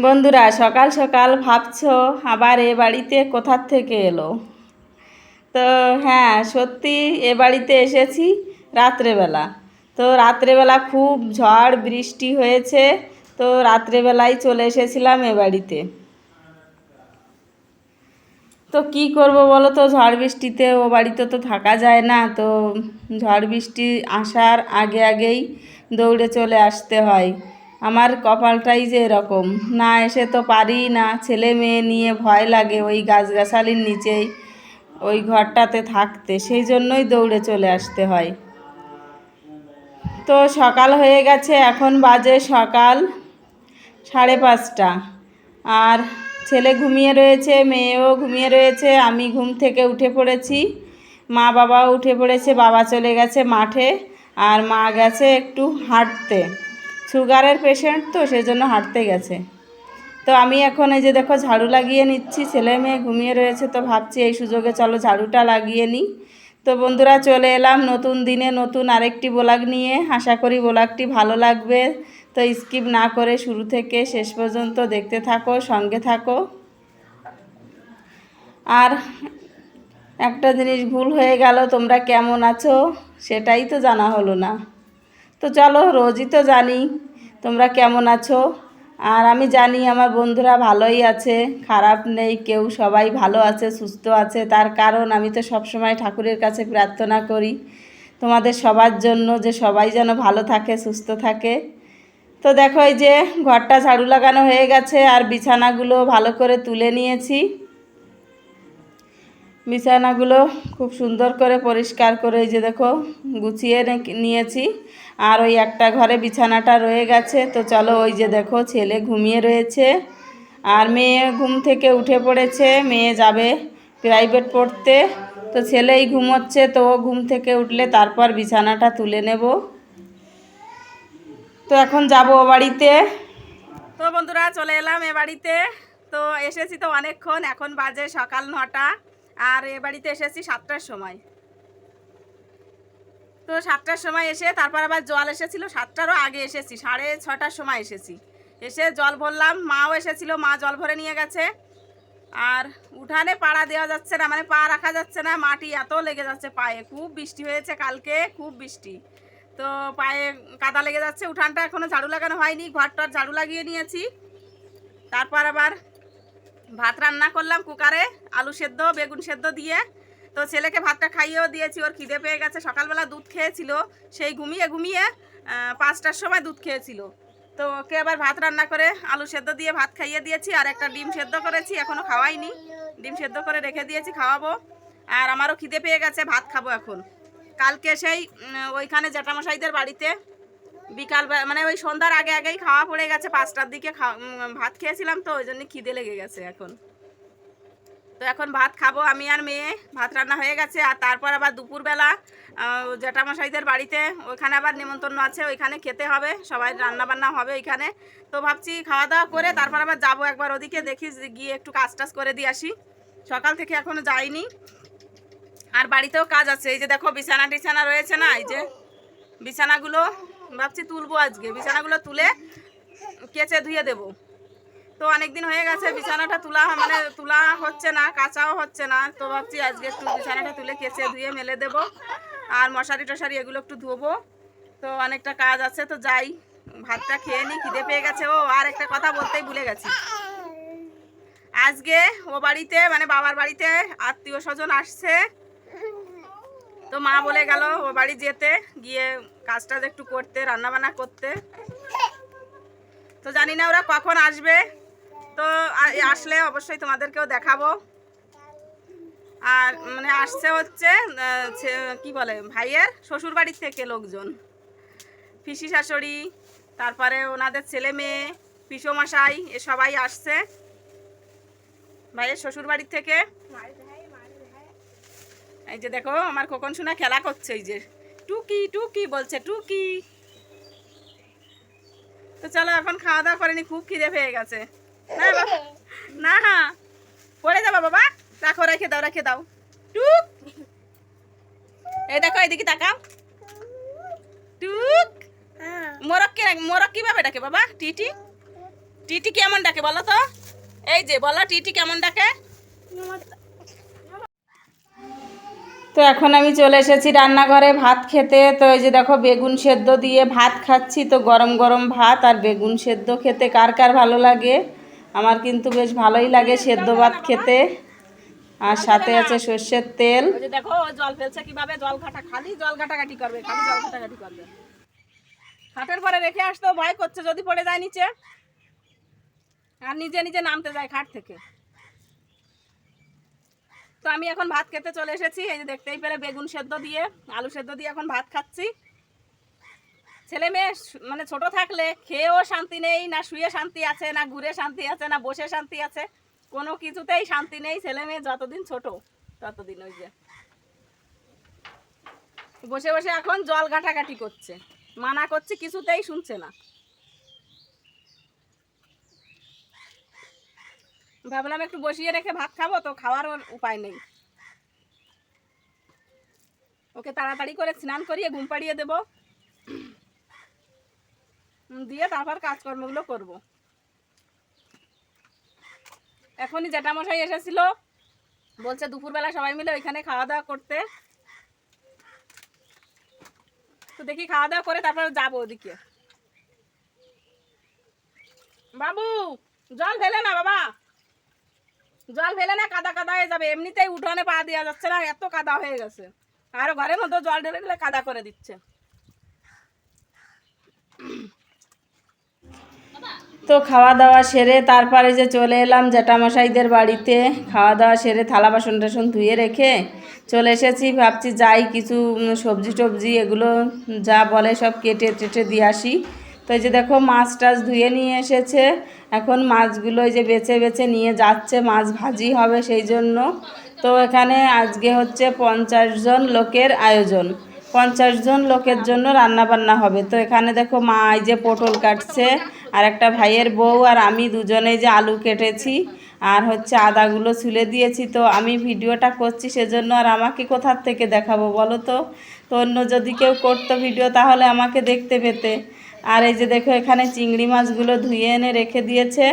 বন্ধুরা, সকাল সকাল ভাবছ আবার এ বাড়িতে কোথার থেকে এলো? তো হ্যাঁ সত্যি এ বাড়িতে এসেছি রাত্রেবেলা। তো রাত্রেবেলা খুব ঝড়, বৃষ্টি হয়েছে, তো রাত্রেবেলায় চলে এসেছিলাম এ বাড়িতে। তো কি করব বলো তো, ঝড় বৃষ্টিতে ও বাড়িতে তো থাকা যায় না, তো ঝড় বৃষ্টি আসার আগে আগেই দৌড়ে চলে আসতে হয়। আমার কপালটাই যে এরকম। না এসে তো পারি না। ছেলে মেয়ে নিয়ে ভয় লাগে ওই গাছগাছালির নিচেই, ওই ঘরটাতে থাকতে। সেই জন্যই দৌড়ে চলে আসতে হয়। তো সকাল হয়ে গেছে, এখন বাজে সকাল সাড়ে পাঁচটা। আর ছেলে ঘুমিয়ে রয়েছে, মেয়েও ঘুমিয়ে রয়েছে, আমি ঘুম থেকে উঠে পড়েছি। মা বাবাও উঠে পড়েছে, বাবা চলে গেছে মাঠে। আর মা গেছে একটু হাঁটতে। সুগারের পেশেন্ট তো, সেজন্য হাঁটতে গেছে। তো আমি এখন এই যে দেখো ঝাড়ু লাগিয়ে নিচ্ছি, ছেলে মেয়ে ঘুমিয়ে রয়েছে তো ভাবছি এই সুযোগে চলো ঝাড়ুটা লাগিয়ে নিই। তো বন্ধুরা চলে এলাম নতুন দিনে, নতুন আরেকটি ব্লগ নিয়ে। আশা করি ব্লগটি ভালো লাগবে। তো স্কিপ না করে শুরু থেকে শেষ পর্যন্ত দেখতে থাকো, সঙ্গে থাকো। আর একটা জিনিস ভুল হয়ে গেল, তোমরা কেমন আছো সেটাই তো জানা হলো না। তো চলো, রোজই তো জানি তোমরা কেমন আছো। আর আমি জানি আমার বন্ধুরা ভালোই আছে, খারাপ নেই, কেউ সবাই ভালো আছে, সুস্থ আছে। তার কারণ আমি তো সবসময় ঠাকুরের কাছে প্রার্থনা করি তোমাদের সবার জন্য যে সবাই যেন ভালো থাকে, সুস্থ থাকে। তো দেখো, এই যে ঘরটা ঝাড়ু লাগানো হয়ে গেছে, আর বিছানাগুলো ভালো করে তুলে নিয়েছি। বিছানাগুলো খুব সুন্দর করে পরিষ্কার করে যে দেখো গুছিয়ে নিয়েছি। আর ওই একটা ঘরে বিছানাটা রয়ে গেছে। তো চলো ওই যে দেখো ছেলে ঘুমিয়ে রয়েছে। আর মেয়ে ঘুম থেকে উঠে পড়েছে। মেয়ে যাবে প্রাইভেট পড়তে। তো ছেলেই ঘুমোচ্ছে, তো ও ঘুম থেকে উঠলে তারপর বিছানাটা তুলে নেব। তো এখন যাব ও বাড়িতে। তো বন্ধুরা চলে এলাম এ বাড়িতে। তো এসেছি তো অনেকক্ষণ, এখন বাজে সকাল নটা। আর এ বাড়িতে এসেছি সাতটার সময়। তো সাতটার সময় এসে তারপর আবার জল এসেছিল, সাতটারও আগে এসেছি, সাড়ে ছটার সময় এসেছি। এসে জল ভরলাম, মাও এসেছিল, মা জল ভরে নিয়ে গেছে। আর উঠানে পাড়া দেওয়া যাচ্ছে না মানে পা রাখা যাচ্ছে না, মাটি এত লেগে যাচ্ছে পায়ে, খুব বৃষ্টি হয়েছে কালকে, খুব বৃষ্টি। তো পায়ে কাদা লেগে যাচ্ছে, উঠানটা এখনও ঝাড়ু লাগানো হয়নি, ঘরটার ঝাড়ু লাগিয়ে নিয়েছি। তারপর আবার ভাত রান্না করলাম কুকারে, আলু সেদ্ধ, বেগুন সেদ্ধ দিয়ে। তো ছেলেকে ভাতটা খাইয়েও দিয়েছি, ওর খিদে পেয়ে গেছে। সকালবেলা দুধ খেয়েছিল, সেই ঘুমিয়ে ঘুমিয়ে পাঁচটার সময় দুধ খেয়েছিল। তো ওকে আবার ভাত রান্না করে আলু সেদ্ধ দিয়ে ভাত খাইয়ে দিয়েছি, আর একটা ডিম সেদ্ধ করেছি এখনও খাওয়াইনি। ডিম সেদ্ধ করে রেখে দিয়েছি, খাওয়াবো। আর আমারও খিদে পেয়ে গেছে, ভাত খাব এখন। কালকে সেই ওইখানে জ্যাঠামশাইদের বাড়িতে বিকাল মানে ওই সন্ধ্যার আগে আগেই খাওয়া পড়ে গেছে, পাঁচটার দিকে ভাত খেয়েছিলাম তো, ওই জন্য খিদে লেগে গেছে এখন। তো এখন ভাত খাব আমি আর মেয়ে, ভাত রান্না হয়ে গেছে, আর তারপর আবার দুপুরবেলা জ্যাঠামশাইদের বাড়িতে ওইখানে আবার নিমন্ত্রণ আছে, ওইখানে খেতে হবে, সবাই রান্না বান্না হবে ওইখানে। তো ভাবছি খাওয়া দাওয়া করে তারপর আবার যাব একবার ওদিকে, দেখি গিয়ে একটু কাজ টাজ করে দিয়ে আসি। সকাল থেকে এখনও যাইনি। আর বাড়িতেও কাজ আছে, এই যে দেখো বিছানা টিছানা রয়েছে না, এই যে বিছানাগুলো ভাবছি তুলবো আজকে। বিছানাগুলো তুলে কেচে ধুয়ে দেবো। তো অনেক দিন হয়ে গেছে, বিছানাটা তোলা মানে তোলা হচ্ছে না, কাঁচাও হচ্ছে না। তো ভাবছি আজকে একটু বিছানাটা তুলে কেচে ধুয়ে মেলে দেব। আর মশারি টশারি এগুলো একটু ধোবো। তো অনেকটা কাজ আছে, তো যাই, ভাতটা খেয়ে নিই খিদে পেয়ে গেছে। ও, আর একটা কথা বলতেই ভুলে গেছি। আজকে ও বাড়িতে মানে বাবার বাড়িতে আত্মীয় স্বজন আসছে। তো মা বলে গেল ও বাড়ি যেতে, গিয়ে কাজ টাজ একটু করতে রান্না বান্না করতে। তো জানি না ওরা কখন আসবে। তো আসলে অবশ্যই তোমাদেরকেও দেখাবো। আর মানে আসছে হচ্ছে কি বলে, ভাইয়ের শ্বশুর বাড়ির থেকে লোকজন। পিসি শাশুড়ি, তারপরে ওনাদের ছেলে মেয়ে, পিসোমশাই, এ সবাই আসছে। ভাইয়ের শ্বশুর বাড়ির থেকে। এই যে দেখো আমার খোকন শোনা খেলা করছে এই যে। টুকি টুকি বলছে টুকি। তো চলো এখন খাওয়া দাওয়া করেনি খুব খিদে পেয়ে গেছে। না বাবা, না পড়ে যাব বাবা। রাখো রেখে দাও রেখে দাও। টুক। এই দেখো এদিকে তাকাও। টুক। মোরক কে মোরক কীভাবে ডাকে বাবা? টিটি? টিটি কেমন ডাকে বলো তো? এই যে বলো টিটি কেমন ডাকে? তো এখন আমি চলে এসেছি রান্নাঘরে ভাত খেতে। তো এই যে দেখো, বেগুন সেদ্ধ দিয়ে ভাত খাচ্ছি। তো গরম গরম ভাত আর বেগুন সেদ্ধ খেতে কার কার ভালো লাগে? আমার কিন্তু বেশ ভালোই লাগে সেদ্ধ ভাত খেতে। আর সাথে আছে সর্ষের তেল। দেখো, জল ফেলছে কীভাবে? জল ঘাটা খালি, জল ঘাটাঘাটি করবে, খালি জল ঘাটাঘাটি করবে। খাটের পরে রেখে আসতেও ভয় করছে, যদি পড়ে যায় নিচে। আর নিজে নিজে নামতে যায় খাট থেকে। তো আমি এখন ভাত খেতে চলে এসেছি। এই যে দেখতেই পেলে বেগুন সেদ্ধ দিয়ে, আলু সেদ্ধ দিয়ে এখন ভাত খাচ্ছি। ছেলে মেয়ে মানে ছোট থাকলে খেয়েও শান্তি নেই, না শুয়ে শান্তি আছে, না ঘুরে শান্তি আছে, না বসে শান্তি আছে। কোনো কিছুতেই শান্তি নেই, ছেলে মেয়ে যতদিন ছোট, ততদিন ওই যে। বসে বসে এখন জল ঘাটাঘাটি করছে। মানা করছে, কিছুতেই শুনছে না। ভাবলাম একটু বসিয়ে রেখে ভাত খাব তো, খাওয়ার উপায় নেই। ওকে তাড়াতাড়ি করে স্নান করিয়ে ঘুম পাড়িয়ে দেবো। দিয়ে তারপর কাজকর্মগুলো করব। এখনই জ্যাঠামশাই এসেছিল, বলছে দুপুরবেলা সবাই মিলে ওইখানে খাওয়া দাওয়া করতে। তো দেখি খাওয়া দাওয়া করে তারপর যাব ওদিকে। বাবু, জল ফেলে না বাবা। জল ফেলে না, কাদা কাদা হয়ে যাবে। এমনিতেই উঠোনে পা দেওয়া যাচ্ছে না, এত কাদা হয়ে গেছে। আর ঘরের মধ্যে জল ঢেলে দিলে কাদা করে দিচ্ছে। তো খাওয়া দাওয়া সেরে তারপরে যে চলে এলাম জ্যাঠামশাইদের বাড়িতে, খাওয়া দাওয়া সেরে থালা বাসন টাসন ধুয়ে রেখে চলে এসেছি। ভাবছি যাই কিছু সবজি টবজি, এগুলো যা বলে সব কেটে টেটে দিয়ে আসি। এই যে দেখো মাছ টাছ ধুয়ে নিয়ে এসেছে। এখন মাছগুলো যে বেছে বেছে নিয়ে যাচ্ছে, মাছ ভাজি হবে সেই জন্য। তো এখানে আজকে হচ্ছে পঞ্চাশ জন লোকের আয়োজন। পঞ্চাশ জন লোকের জন্য রান্না বান্না হবে। তো এখানে দেখো মা এই যে পটল কাটছে, আর একটা ভাইয়ের বউ আর আমি দুজনেই যে আলু কেটেছি, আর হচ্ছে আদাগুলো ছুলে দিয়েছি। তো আমি ভিডিওটা করছি সেজন্য আর আমাকে কোথার থেকে দেখাবো বলো তো? তো অন্য যদি কেউ করতো ভিডিও তাহলে আমাকে দেখতে পেতে। আর এই যে দেখো, এখানে চিংড়ি মাছগুলো ধুয়ে এনে রেখে দিয়েছে।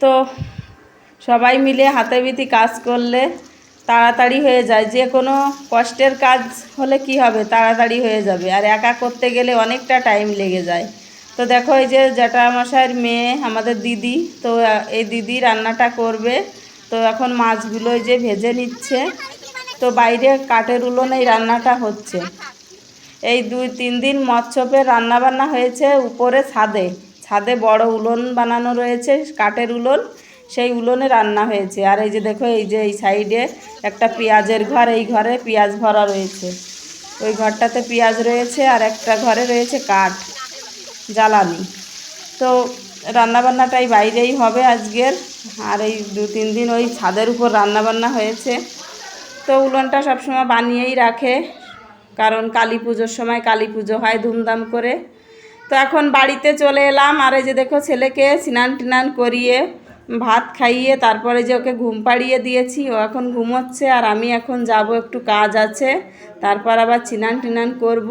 তো সবাই মিলে হাতে বিতি কাজ করলে তাড়াতাড়ি হয়ে যায়। যে কোনো কষ্টের কাজ হলে কি হবে? তাড়াতাড়ি হয়ে যাবে। আর একা করতে গেলে অনেকটা টাইম লেগে যায়। তো দেখো, এই যে জ্যাঠামশাইয়ের মেয়ে, আমাদের দিদি, তো এই দিদি রান্নাটা করবে। তো এখন মাছগুলো যে ভেজে নিচ্ছে। তো বাইরে কাঠের উলোনে এই রান্নাটা হচ্ছে। এই দুই তিন দিন মৎস্যপের রান্না বান্না হয়েছে উপরে ছাদে। ছাদে বড় উলন বানানো রয়েছে, কাঠের উলন। সেই উলনে রান্না হয়েছে। আর এই যে দেখো, এই যে এই সাইডে একটা পেঁয়াজের ঘর, এই ঘরে পেঁয়াজ ভরা রয়েছে। ওই ঘরটাতে পেঁয়াজ রয়েছে আর একটা ঘরে রয়েছে কাঠ, জ্বালানি। তো রান্নাবান্নাটাই বাইরেই হবে আজকের। আর এই দু তিন দিন ওই ছাদের উপর রান্নাবান্না হয়েছে। তো উলনটা সবসময় বানিয়েই রাখে। কারণ কালী পুজোর সময় কালী পুজো হয় ধুমধাম করে। তো এখন বাড়িতে চলে এলাম, আর এই যে দেখো ছেলেকে স্নান টিনান করিয়ে, ভাত খাইয়ে, তারপরে যে ওকে ঘুম পাড়িয়ে দিয়েছি, ও এখন ঘুমোচ্ছে, আর আমি এখন যাব একটু কাজ আছে, তারপর আবার স্নান টিনান করব।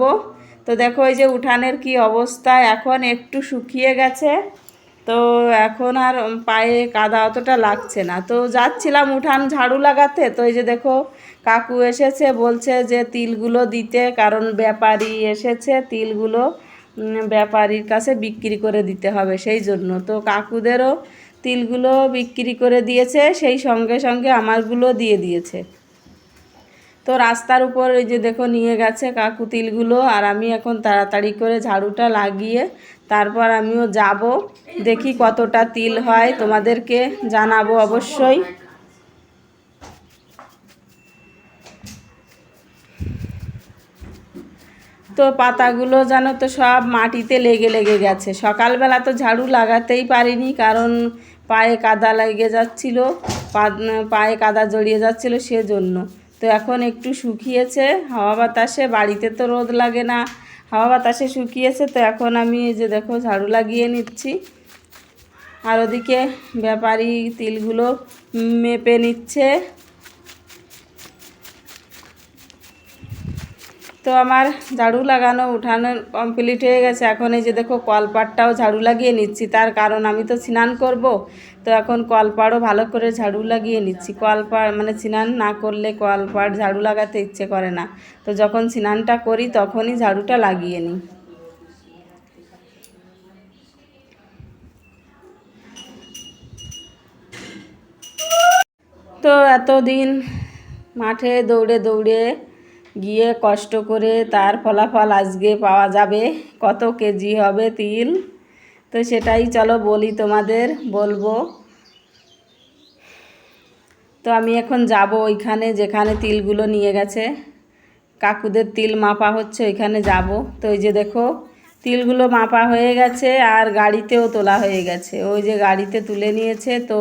তো দেখো এই যে উঠানের কি অবস্থা, এখন একটু শুকিয়ে গেছে, তো এখন আর পায়ে কাদা অতটা লাগছে না। তো যাচ্ছিলাম উঠান ঝাড়ু লাগাতে, তো এই যে দেখো কাকু এসেছে, বলছে যে তিলগুলো দিতে, কারণ ব্যাপারী এসেছে, তিলগুলো ব্যাপারীর কাছে বিক্রি করে দিতে হবে সেই জন্য। তো কাকুদেরও তিলগুলো বিক্রি করে দিয়েছে, সেই সঙ্গে সঙ্গে আমারগুলো দিয়ে দিয়েছে। তো রাস্তার উপর এই যে দেখো নিয়ে গেছে কাকু তিলগুলো, আর আমি এখন তাড়াতাড়ি করে ঝাড়ুটা লাগিয়ে তারপর আমিও যাব। দেখি কতটা তিল হয়, তোমাদেরকে জানাব অবশ্যই। তো পাতাগুলো যেন তো সব মাটিতে লেগে লেগে গেছে। সকালবেলা তো ঝাড়ু লাগাতেই পারিনি, কারণ পায়ে কাদা লেগে যাচ্ছিল পায়ে কাদা জড়িয়ে যাচ্ছিল সেজন্য। তো এখন একটু শুকিয়েছে, হাওয়া বাতাসে, বাড়িতে তো রোদ লাগে না, হাওয়া বাতাসে শুকিয়েছে, তো এখন আমি এই যে দেখো ঝাড়ু লাগিয়ে নিচ্ছি। আর ওদিকে ব্যাপারী তিলগুলো মেপে নিচ্ছে। তো আমার ঝাড়ু লাগানো, উঠানো কমপ্লিট হয়ে গেছে। এখন এই যে দেখো, কলপাটটাও ঝাড়ু লাগিয়ে নিচ্ছি। তার কারণ আমি তো স্নান করব, তো এখন কলপাড়ও ভালো করে ঝাড়ু লাগিয়ে নিচ্ছি। কলপাড় মানে স্নান না করলে কলপাড় ঝাড়ু লাগাতে ইচ্ছে করে না। তো যখন স্নানটা করি, তখনই ঝাড়ুটা লাগিয়ে নিই। তো এতদিন মাঠে দৌড়ে দৌড়ে গিয়ে কষ্ট করে তার ফলাফল আজকে পাওয়া যাবে। কত কেজি হবে তিল? তো সেটাই চলো বলি তোমাদের, বলব। তো আমি এখন যাব ওইখানে যেখানে তিলগুলো নিয়ে গেছে। কাকুদের তিল মাপা হচ্ছে, ওইখানে যাব। তো ওই যে দেখো তিলগুলো মাপা হয়ে গেছে আর গাড়িতেও তোলা হয়ে গেছে। ওই যে গাড়িতে তুলে নিয়েছে, তো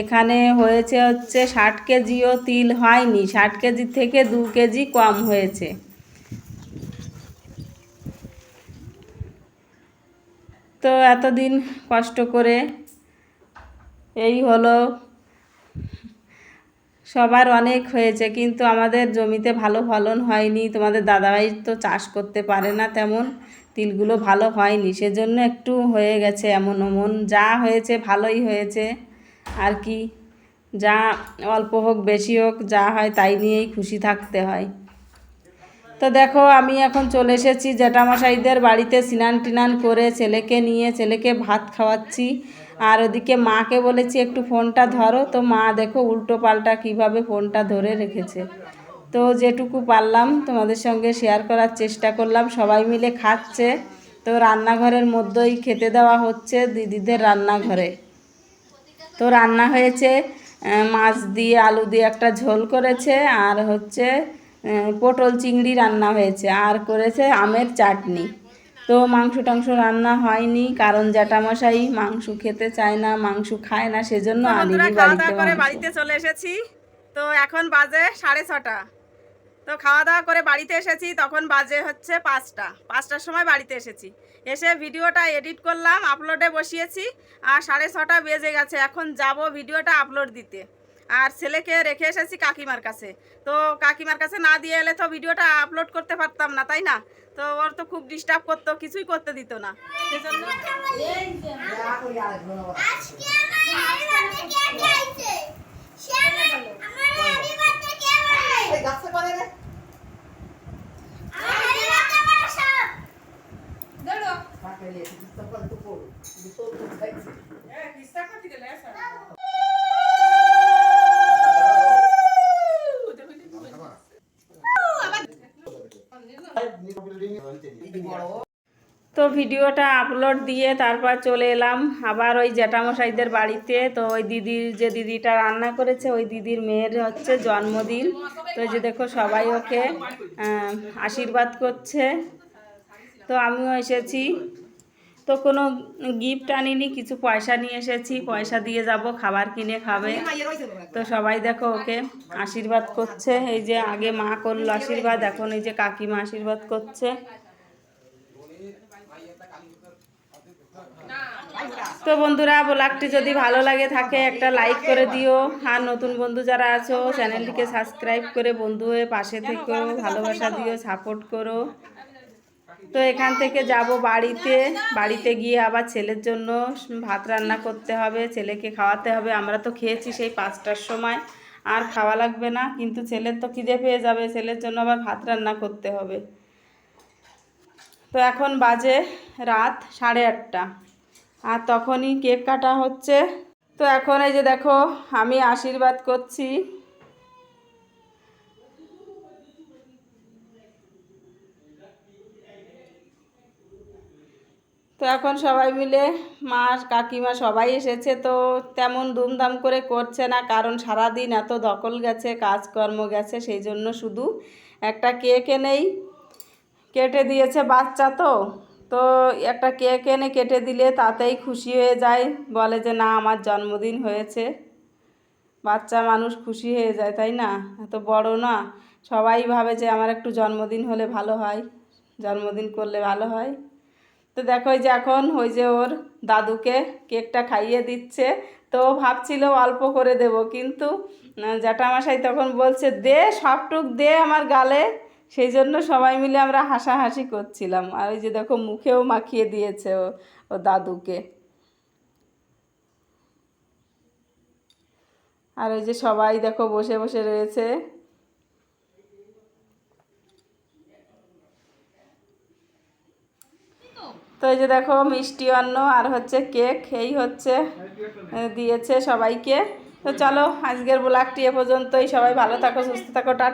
এখানে হয়েছে হচ্ছে ষাট কেজিও তিল হয়নি। ষাট কেজি থেকে দু কেজি কম হয়েছে। তো এতদিন কষ্ট করে এই হলো। সবার অনেক হয়েছে, কিন্তু আমাদের জমিতে ভালো ফলন হয়নি। তোমাদের দাদাভাই তো চাষ করতে পারে না তেমন। তিলগুলো ভালো হয়নি, সেজন্য একটু হয়ে গেছে এমন ওমন যা হয়েছে ভালোই হয়েছে। আর কি, যা অল্প হোক, বেশি হোক, যা হয় তাই নিয়েই খুশি থাকতে হয়। তো দেখো, আমি এখন চলে এসেছি জ্যাঠামশাইদের বাড়িতে স্নান টিনান করে ছেলেকে নিয়ে, ছেলেকে ভাত খাওয়াচ্ছি। আর ওদিকে মাকে বলেছি, একটু ফোনটা ধরো। তো মা দেখো উল্টো পাল্টা কীভাবে ফোনটা ধরে রেখেছে। তো যেটুকু পারলাম তোমাদের সঙ্গে শেয়ার করার চেষ্টা করলাম সবাই মিলে খাচ্ছে। তো রান্নাঘরের মধ্যেই খেতে দেওয়া হচ্ছে দিদিদের রান্নাঘরে। তো রান্না হয়েছে মাছ দিয়ে আলু দিয়ে একটা ঝোল করেছে আর হচ্ছে পটল চিংড়ি রান্না হয়েছে আর করেছে আমের চাটনি। তো মাংস টাংস রান্না হয়নি কারণ জ্যাঠামশাই মাংস খেতে চায় না মাংস খায় না সেজন্য। বাড়িতে চলে এসেছি। তো এখন বাজে সাড়ে ছটা। তো খাওয়া দাওয়া করে বাড়িতে এসেছি, তখন বাজে হচ্ছে পাঁচটা। পাঁচটার সময় বাড়িতে এসেছি। এসে ভিডিওটা এডিট করলাম, আপলোডে বসিয়েছি, আর সাড়ে ছটা বেজে গেছে, এখন যাব ভিডিওটা আপলোড দিতে। আর ছেলেকে রেখে এসেছি কাকিমার কাছে। তো কাকিমার কাছে না দিয়ে এলে তো ভিডিওটা আপলোড করতে পারতাম না, তাই না? তো ওর তো খুব ডিস্টার্ব করতো, কিছুই করতে দিত না। সেজন্য গাছে করে রে? আমার তো ভিডিওটা আপলোড দিয়ে তারপর চলে এলাম। আবার ওই জ্যাঠামশাইদের বাড়িতে। তো ওই দিদির যে দিদিটা রান্না করেছে, ওই দিদির মেয়ের হচ্ছে জন্মদিন। তো যে দেখো সবাই ওকে আশীর্বাদ করছে। তো আমিও এসেছি। তো কোনো গিফট আনিনি, কিছু পয়সা নিয়ে এসেছি। পয়সা দিয়ে যাব, খাবার কিনে খাবে। তো সবাই দেখো ওকে আশীর্বাদ করছে। এই যে আগে মা করল আশীর্বাদ, এখন এই যে কাকিমা আশীর্বাদ করছে। তো বন্ধুরা ব্লগটি যদি ভালো লাগে থাকে একটা লাইক করে দিও। আর নতুন বন্ধু যারা আছো, চ্যানেলটিকে সাবস্ক্রাইব করে বন্ধু হয়ে পাশে থেকো, ভালোবাসা দিও, সাপোর্ট করো। তো এখান থেকে যাব বাড়িতে বাড়িতে গিয়ে আবার ছেলের জন্য ভাত রান্না করতে হবে, ছেলেকে খাওয়াতে হবে। আমরা তো খেয়েছি সেই পাঁচটার সময়, আর খাওয়া লাগবে না, কিন্তু ছেলের তো খিদে পেয়ে যাবে, ছেলের জন্য আবার ভাত রান্না করতে হবে। তো এখন বাজে রাত সাড়ে আটটা। আর তখনই কেক কাটা হচ্ছে। তো এখন এই যে দেখো, আমি আশীর্বাদ করছি। তো এখন সবাই মিলে, মা কাকিমা সবাই এসেছে। তো তেমন ধুমধাম করে করছে না, কারণ সারাদিন এত দখল গেছে, কাজকর্ম গেছে, সেই জন্য শুধু একটা কেক এনেই কেটে দিয়েছে বাচ্চা তো তো একটা কেক এনে কেটে দিলে তাতেই খুশি হয়ে যায়। বলে যে, না, আমার জন্মদিন হয়েছে। বাচ্চা মানুষ খুশি হয়ে যায়, তাই না? এত বড় না। সবাই ভাবে যে, আমার একটু জন্মদিন হলে ভালো হয়। জন্মদিন করলে ভালো হয়। তো দেখো যে এখন ওই যে ওর দাদুকে কেকটা খাইয়ে দিচ্ছে। তো ভাবছিল অল্প করে দেব, কিন্তু জ্যাঠামশাই তখন বলছে, দে, সবটুক দে আমার গালে। সেই জন্য সবাই মিলে আমরা হাসাহাসি করছিলাম। আর ওই যে দেখো, মুখেও মাখিয়ে দিয়েছে ও ও দাদুকে। আর ওই যে সবাই দেখো বসে বসে রয়েছে। তো এই যে দেখো, মিষ্টি অন্ন আর হচ্ছে কেক, এই হচ্ছে দিয়েছে সবাইকে। তো চলো, আজকের ব্লগটি এ পর্যন্তই। সবাই ভালো থাকো, সুস্থ থাকো, টাটা।